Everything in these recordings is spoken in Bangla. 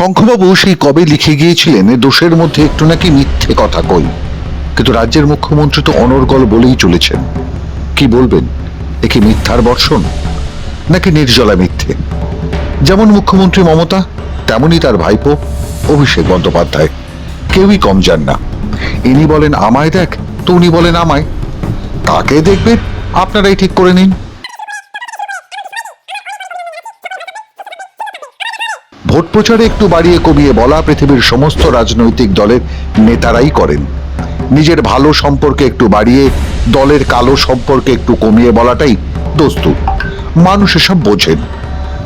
শঙ্খবাবু সেই কবে লিখে গিয়েছিলেন দোষের মধ্যে একটু নাকি মিথ্যে কথা কই। কিন্তু রাজ্যের মুখ্যমন্ত্রী তো অনর্গল বলেই চলেছেন। কি বলবেন? এ কি মিথ্যার বর্ষণ? নাকি নির্জলা মিথ্যে? যেমন মুখ্যমন্ত্রী মমতা, তেমনই তার ভাইপো, অভিষেক বন্দ্যোপাধ্যায়। কেউই কম যান না। ইনি বলেন, আমায় দেখ, তো উনি বলেন, আমায়। কাকে দেখবেন, আপনারাই ঠিক করে নিন। ভোট প্রচারে একটু বাড়িয়ে কমিয়ে বলা পৃথিবীর সমস্ত রাজনৈতিক দলের নেতারাই করেন। নিজের ভালো সম্পর্কে একটু বাড়িয়ে, দলের কালো সম্পর্কে একটু কমিয়ে বলাটাই দস্তুর মানুষ এসব বোঝেন।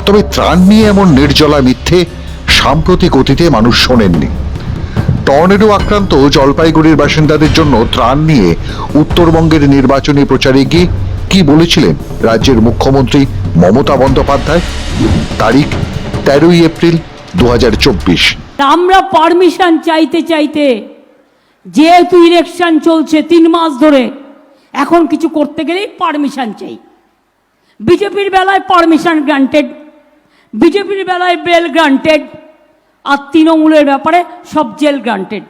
তবে ত্রাণ নিয়ে এমন নির্জলা মিথ্যে সাম্প্রতিক অতীতে মানুষ শোনেননি। টর্নেডো আক্রান্ত জলপাইগুড়ির বাসিন্দাদের জন্য ত্রাণ নিয়ে উত্তরবঙ্গের নির্বাচনী প্রচারে গিয়ে কি বলেছিলেন রাজ্যের মুখ্যমন্ত্রী মমতা বন্দ্যোপাধ্যায়? তারিখ তেরোই এপ্রিল দু আমরা পারমিশন চাইতে চাইতে যেহেতু ইলেকশন চলছে তিন মাস ধরে, এখন কিছু করতে গেলেই পারমিশন চাই। বিজেপির বেলায় পারমিশন গ্রান্টেড বিজেপির বেলায় বেল গ্রান্টেড আর তৃণমূলের ব্যাপারে সব জেল গ্রান্টেড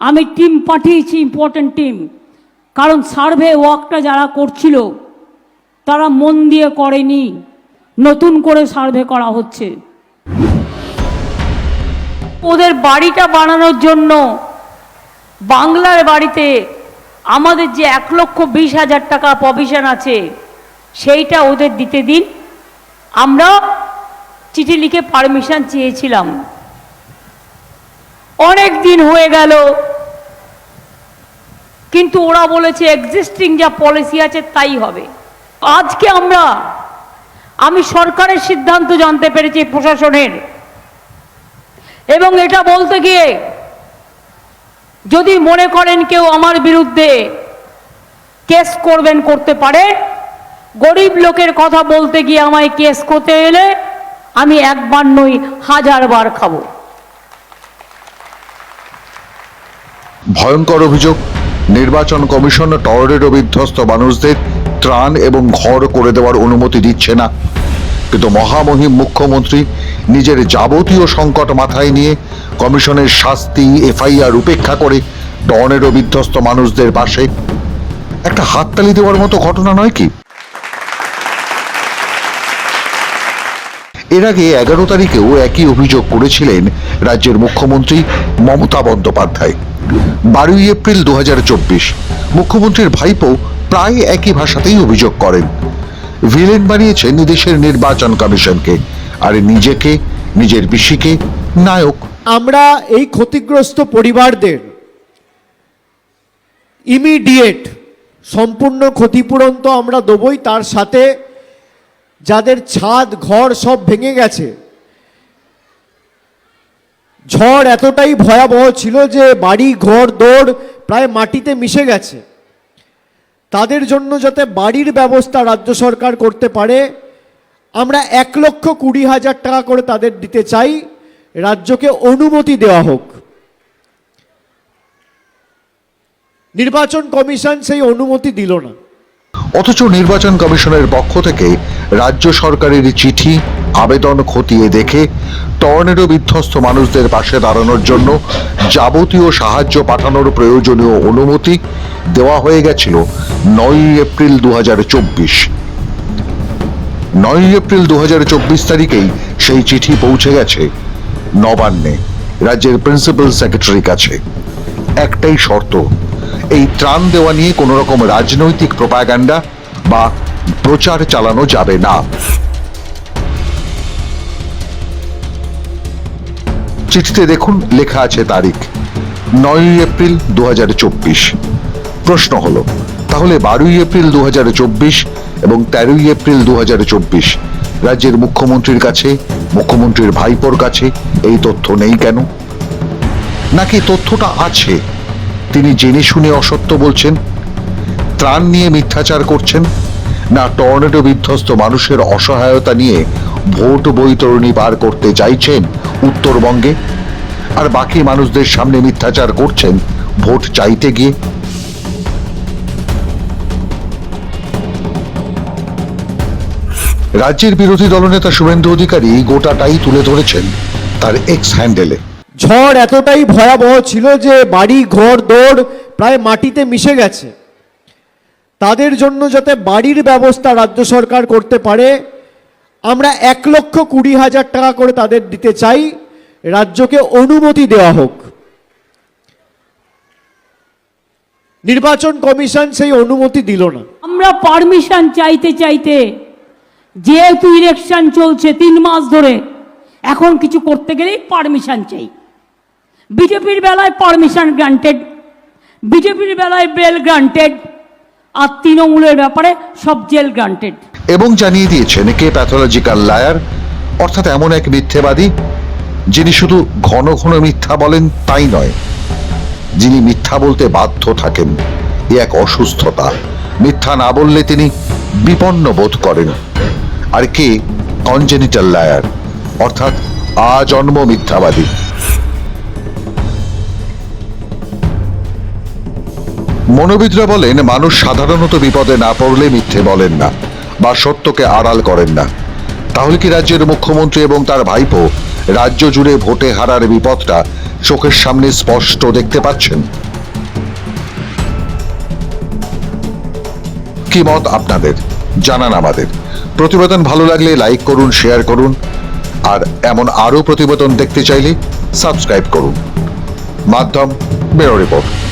আমি টিম পাঠিয়েছি ইম্পর্টেন্ট টিম কারণ সার্ভে ওয়ার্কটা যারা করছিল, তারা মন দিয়ে করেনি। নতুন করে সার্ভে করা হচ্ছে। ওদের বাড়িটা বানানোর জন্য বাংলার বাড়িতে আমাদের যে এক লক্ষ বিশ হাজার টাকা প্রভিশন আছে, সেইটা ওদের দিতে দিন। আমরা চিঠি লিখে পারমিশন চেয়েছিলাম। অনেক দিন হয়ে গেল, কিন্তু ওরা বলেছে এক্সিস্টিং যা পলিসি আছে তাই হবে। আজকে আমরা, আমি সরকারের সিদ্ধান্ত জানতে পেরেছি প্রশাসনের। এবং এটা বলতে গিয়ে, যদি মনে করেন কেউ আমার বিরুদ্ধে কেস করবেন, করতে পারে, গরিব লোকের কথা বলতে গিয়ে আমায় কেস করতে এলে আমি একবার নই, হাজার বার খাব। ভয়ঙ্কর অভিযোগ। নির্বাচন কমিশন টর্নেডো বিধ্বস্ত মানুষদের ত্রাণ এবং ঘর করে দেওয়ার অনুমতি দিচ্ছে না। কিন্তু মহামহিম মুখ্যমন্ত্রী নিজের যাবতীয় সংকট মাথায় নিয়ে কমিশনের শাস্তি, এফআইআর উপেক্ষা করে টর্নেডো বিধ্বস্ত মানুষদের পাশে। একটা হাততালি দেওয়ার মতো ঘটনা নয় কি? এর আগে এগারো তারিখেও একই অভিযোগ করেছিলেন রাজ্যের মুখ্যমন্ত্রী মমতা বন্দ্যোপাধ্যায়। বারোই এপ্রিল দু হাজার চব্বিশ, মুখ্যমন্ত্রীর ভাইপো প্রায় একই ভাষাতেই অভিযোগ করেন। ভিলেন বানিয়েছেন দেশের নির্বাচন কমিশনকে। আর নিজেকে, নিজের পিসিকে নায়ক। আমরা এই ক্ষতিগ্রস্ত পরিবারদের ইমিডিয়েট সম্পূর্ণ ক্ষতিপূরণ তো আমরা দেবই, তার সাথে যাদের ছাদ, ঘর সব ভেঙে গেছে। ঝড় এতটাই ভয়াবহ ছিল যে বাড়ি, ঘর দৌড় প্রায় মাটিতে মিশে গেছে। তাদের জন্য যাতে বাড়ির ব্যবস্থা রাজ্য সরকার করতে পারে আমরা এক লক্ষ কুড়ি হাজার টাকা করে তাদের দিতে চাই। রাজ্যকে অনুমতি দেওয়া হোক। নির্বাচন কমিশন সেই অনুমতি দিল না। অথচ নির্বাচন কমিশনের পক্ষ থেকে রাজ্য সরকারের চিঠি, আবেদন খতিয়ে দেখে টর্নেডো বিধ্বস্ত মানুষদের পাশে দাঁড়ানোর জন্য যাবতীয় সাহায্য পাঠানোর প্রয়োজনীয় অনুমতি দেওয়া হয়ে গেছিল নয়ই এপ্রিল দু হাজার চব্বিশ। নয়ই এপ্রিল দু তারিখেই সেই চিঠি পৌঁছে গেছে নবান্নে, রাজ্যের প্রিন্সিপাল সেক্রেটারির কাছে। একটাই শর্ত, এই ত্রাণ দেওয়া নিয়ে কোনো রকম রাজনৈতিক প্রোপাগান্ডা বা প্রচার চালানো যাবে না। চিঠিতে দেখুন, লেখা আছে তারিখ, নয়ই এপ্রিল দু হাজার চব্বিশ। প্রশ্ন হলো, তাহলে বারোই এপ্রিল দু হাজার চব্বিশ এবং তেরোই এপ্রিল দু রাজ্যের মুখ্যমন্ত্রীর কাছে, মুখ্যমন্ত্রীর ভাইপোর কাছে এই তথ্য নেই কেন? নাকি তথ্যটা আছে? তিনি জেনে শুনে অসত্য বলছেন? ত্রাণ নিয়ে মিথ্যাচার করছেন? না টর্নেডো বিধ্বস্ত মানুষের অসহায়তা নিয়ে ভোট বৈতরণী পার করতে চাইছেন উত্তরবঙ্গে? আর বাকি মানুষদের সামনে মিথ্যাচার করছেন? ভোট চাইতে গিয়ে রাজ্যের বিরোধী দলনেতা শুভেন্দু অধিকারী গোটাটাই তুলে ধরেছেন তার এক্স হ্যান্ডেলে ঝড় এতটাই ভয়াবহ ছিল যে বাড়ি ঘর দৌড় প্রায় মাটিতে মিশে গেছে। তাদের জন্য যাতে বাড়ির ব্যবস্থা রাজ্য সরকার করতে পারে আমরা এক লক্ষ কুড়ি হাজার টাকা করে তাদের দিতে চাই। রাজ্যকে অনুমতি দেওয়া হোক। নির্বাচন কমিশন সেই অনুমতি দিল না। আমরা পারমিশন চাইতে চাইতে যেহেতু ইলেকশন চলছে তিন মাস ধরে, এখন কিছু করতে গেলেই পারমিশন চাই। বিজেপির বেলায় পারমিশন গ্রান্টেড বিজেপির বেলায় বেল গ্রান্টেড আর তৃণমূলের ব্যাপারে সব জেল গ্রান্টেড এবং জানিয়ে দিয়েছেন কে প্যাথোলজিক্যাল লায়ার অর্থাৎ এমন এক মিথ্যেবাদী, যিনি শুধু ঘন ঘন মিথ্যা বলেন তাই নয়, যিনি মিথ্যা বলতে বাধ্য থাকেন, এ এক অসুস্থতা। মিথ্যা না বললে তিনি বিপন্ন বোধ করেন। আর কে? কনজেনিটাল লায়ার অর্থাৎ আজন্ম মিথ্যাবাদী। মনোবিদরা বলেন, মানুষ সাধারণত বিপদে না পড়লে মিথ্যে বলেন না, বা সত্যকে আড়াল করেন না। তাহলে কি রাজ্যের মুখ্যমন্ত্রী এবং তার ভাইপো রাজ্য জুড়ে ভোটে হারার বিপদটা চোখের সামনে স্পষ্ট দেখতে পাচ্ছেন? কি মত আপনাদের? জানান আমাদের। প্রতিবেদন ভালো লাগলে লাইক করুন শেয়ার করুন। আর এমন আরও প্রতিবেদন দেখতে চাইলে সাবস্ক্রাইব করুন। মাধ্যম বেরো রিপোর্ট।